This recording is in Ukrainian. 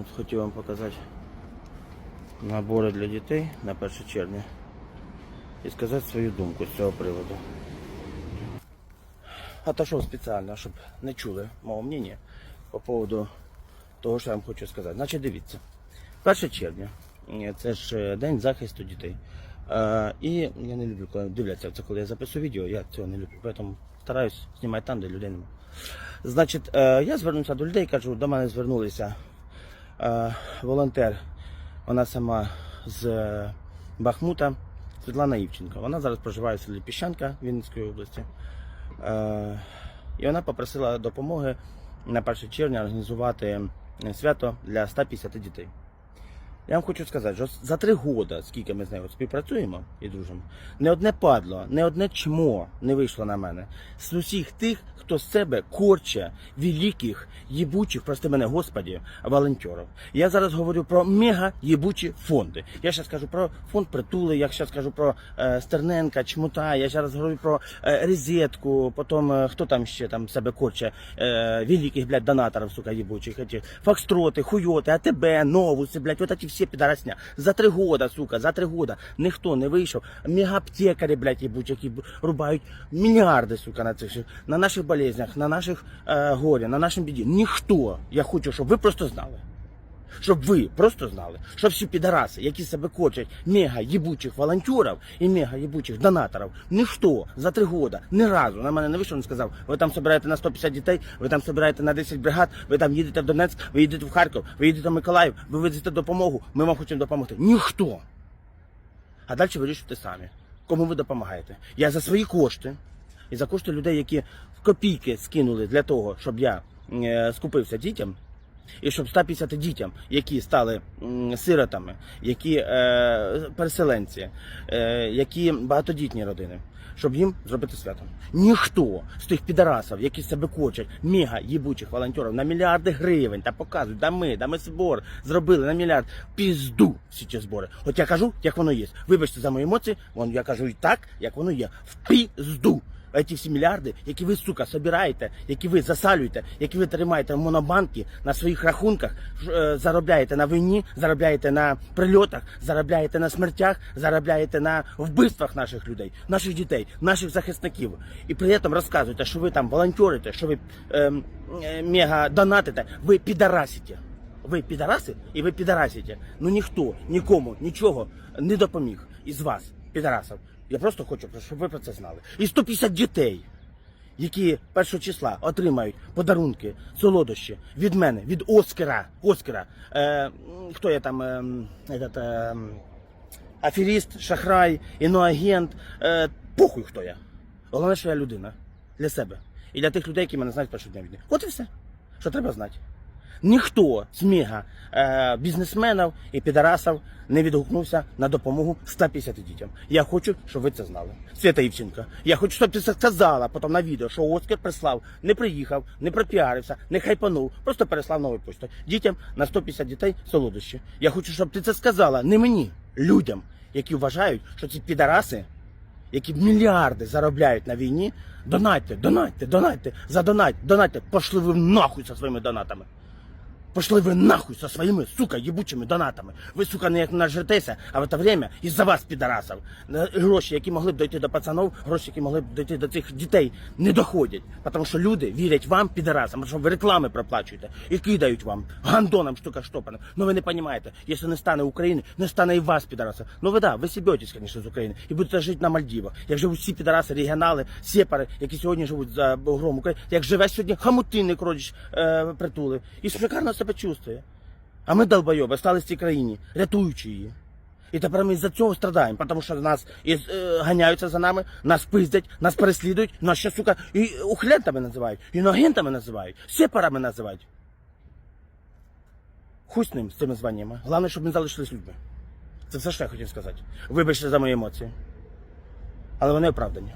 От хотів вам показати набори для дітей на 1 червня і сказати свою думку з цього приводу. Отошов спеціально, щоб не чули мого мнення по поводу того, що я вам хочу сказати. Значить, дивіться, 1 червня е, це ж е, день захисту дітей. Е, і я не люблю, коли дивляться, це коли я записую відео, я цього не люблю. Тому стараюсь знімати там, де людей немає. Значить, я звернувся до людей, кажу, до мене звернулися волонтер, вона сама з е, Бахмута, Світлана Івченко. Вона зараз проживає в селі Піщанка Вінницької області. Е, і вона попросила допомоги на 1 червня організувати е, свято для 150 дітей. Я вам хочу сказати, що за три роки, скільки ми з нею співпрацюємо і дружимо, не одне падло, не одне чмо не вийшло на мене. З усіх тих, хто з себе корче великих, єбучих, прости мене, господі, волонтерів. Я зараз говорю про мега єбучі фонди. Я зараз кажу про фонд притули, я зараз кажу про е, Стерненка, Чмута, я зараз говорю про е, Резетку, потім е, хто там ще там себе корче, е, великих, блядь, донаторів, сука, єбучих, эти, Фокстроти, Хуйоти, АТБ, Новуси, блядь, вот эти всі підарасня. За три года, сука, за три года ніхто не вийшов. Мегаптекарі, блядь, єбучі, які рубають мільярди, сука, на цих, на наших болезнях, на наших е, горі, на нашому біді. Ніхто. Я хочу, щоб ви просто знали. Щоб ви просто знали, що всі підараси, які себе кочать мега єбучих волонтерів і мега єбучих донаторів, ніхто за три роки ні разу на мене не вийшов, не сказав, ви там собираєте на 150 дітей, ви там собираєте на 10 бригад, ви там їдете в Донецьк, ви їдете в Харків, ви їдете в Миколаїв, ви везете допомогу, ми вам хочемо допомогти. Ніхто. А далі вирішуйте самі, кому ви допомагаєте. Я за свої кошти і за кошти людей, які в копійки скинули для того, щоб я е, скупився дітям. І щоб 150 дітям, які стали сиротами, які е, переселенці, е, які багатодітні родини, щоб їм зробити свято. Ніхто з тих підарасів, які себе кочать, мега їбучих волонтерів на мільярди гривень та показують, да ми, да ми збор зробили на мільярд. Пізду всі ці збори. От я кажу, як воно є. Вибачте за мої емоції, вон я кажу і так, як воно є. В пізду. Ці всі мільярди, які ви, сука, собираєте, які ви засалюєте, які ви тримаєте в монобанки на своїх рахунках, е, заробляєте на війні, заробляєте на прильотах, заробляєте на смертях, заробляєте на вбивствах наших людей, наших дітей, наших захисників. І при цьому розказуєте, що ви там волонтерите, що ви ем, е, мега донатите, ви підарасите. Ви підараси і ви підарасите. Ну ніхто нікому нічого не допоміг із вас, підарасів. Я просто хочу, щоб ви про це знали. І 150 дітей, які першого числа отримають подарунки, солодощі від мене, від Оскара. Оскара. Е, хто я там? Е, этот, е, аферіст, шахрай, іноагент. Е, похуй хто я. Головне, що я людина для себе. І для тих людей, які мене знають першого дня війни. От і все, що треба знати. Ніхто з мега е, бізнесменів і підарасів не відгукнувся на допомогу 150 дітям. Я хочу, щоб ви це знали. Свята Івченка, я хочу, щоб ти це сказала потім на відео, що Оскар прислав, не приїхав, не пропіарився, не хайпанув, просто переслав новий почту. Дітям на 150 дітей солодощі. Я хочу, щоб ти це сказала не мені, людям, які вважають, що ці підараси які мільярди заробляють на війні, донайте, донайте, донайте, задонайте, донайте, пошли ви нахуй зі своїми донатами. Пошли ви нахуй со своїми, сука, єбучими донатами. Ви, сука, не як нажретеся, а в це время із-за вас, підарасів, гроші, які могли б дойти до пацанов, гроші, які могли б дойти до цих дітей, не доходять. Тому що люди вірять вам, підарасам, що ви реклами проплачуєте і кидають вам гандоном штука штопаним. Ну ви не розумієте, якщо не стане України, не стане і вас, підараса. Ну ви да, ви сібетесь, звісно, з України і будете жити на Мальдівах. Як живуть всі підараси, регіонали, сепари, які сьогодні живуть за бугром України, як живе сьогодні хамутинник родич е, притули. І шикарно себе чувствує. А ми, долбойоби, стали в цій країні, рятуючи її. І тепер ми з-за цього страдаємо, тому що нас і, е, ганяються за нами, нас пиздять, нас переслідують, нас ще, сука, і ухлентами називають, іноагентами називають, сепарами називають. Хуй з ним, з цими званнями. Головне, щоб ми залишились людьми. Це все, що я хотів сказати. Вибачте за мої емоції. Але вони оправдані.